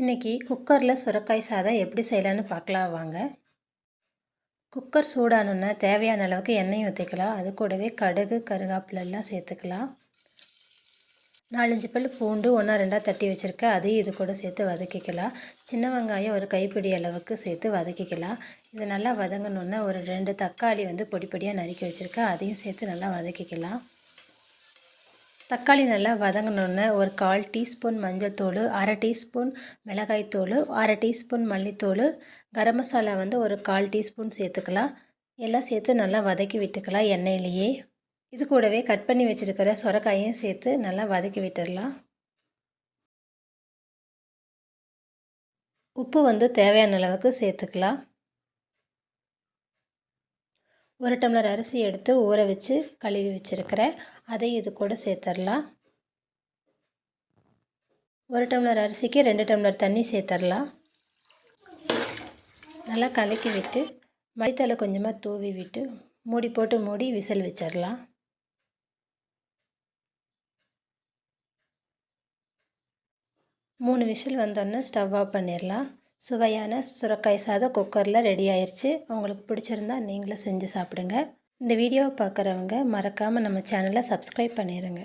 இன்றைக்கி குக்கரில் சுரக்காய் சாதம் எப்படி செய்யலான்னு பார்க்கலாம் வாங்க. குக்கர் சூடானோன்னா தேவையான அளவுக்கு எண்ணெய் ஊற்றிக்கலாம் அது கூடவே கடுகு கருகாப்பிலெல்லாம் சேர்த்துக்கலாம். நாலஞ்சு பல் பூண்டு ஒன்றா ரெண்டாக தட்டி வச்சுருக்கேன். அதையும் இது கூட சேர்த்து வதக்கிக்கலாம். சின்ன வெங்காயம் ஒரு கைப்பிடி அளவுக்கு சேர்த்து வதக்கிக்கலாம். இது நல்லா வதங்கணுன்னா ஒரு ரெண்டு தக்காளி வந்து பொடி பொடியாக நறுக்கி வச்சுருக்கேன். அதையும் சேர்த்து நல்லா வதக்கிக்கலாம். தக்காளி நல்லா வதங்கினோன்னே ஒரு கால் டீஸ்பூன் மஞ்சள் தூள் அரை டீஸ்பூன் மிளகாய்த்தூள் அரை டீஸ்பூன் மல்லித்தூள். கரம் மசாலா வந்து ஒரு கால் டீஸ்பூன் சேர்த்துக்கலாம். எல்லாம் சேர்த்து நல்லா வதக்கி விட்டுக்கலாம் எண்ணெயிலேயே. இது கூடவே கட் பண்ணி வச்சுருக்கிற சொரக்காயும் சேர்த்து நல்லா வதக்கி விட்டுடலாம். உப்பு வந்து தேவையான அளவுக்கு சேர்த்துக்கலாம். ஒரு டம்ளர் அரிசி எடுத்து ஊற வச்சு கழுவி வச்சுருக்கிறேன். அதை இது கூட சேர்த்துடலாம் ஒரு டம்ளர் அரிசிக்கு ரெண்டு டம்ளர் தண்ணி சேர்த்துடலாம் நல்லா கலக்கி விட்டு மடித்தலை கொஞ்சமாக தூவி விட்டு மூடி போட்டு மூடி விசில் வச்சிடலாம் மூணு விசில் வந்தோடனே ஸ்டவ் ஆஃப் பண்ணிடலாம் சுவையான சுரக்காய் சாதம் குக்கரில் ரெடி ஆயிடுச்சு உங்களுக்கு பிடிச்சிருந்தா நீங்களும் செஞ்சு சாப்பிடுங்க. இந்த வீடியோவை பார்க்குறவங்க மறக்காமல் நம்ம சேனலை சப்ஸ்கிரைப் பண்ணிடுங்க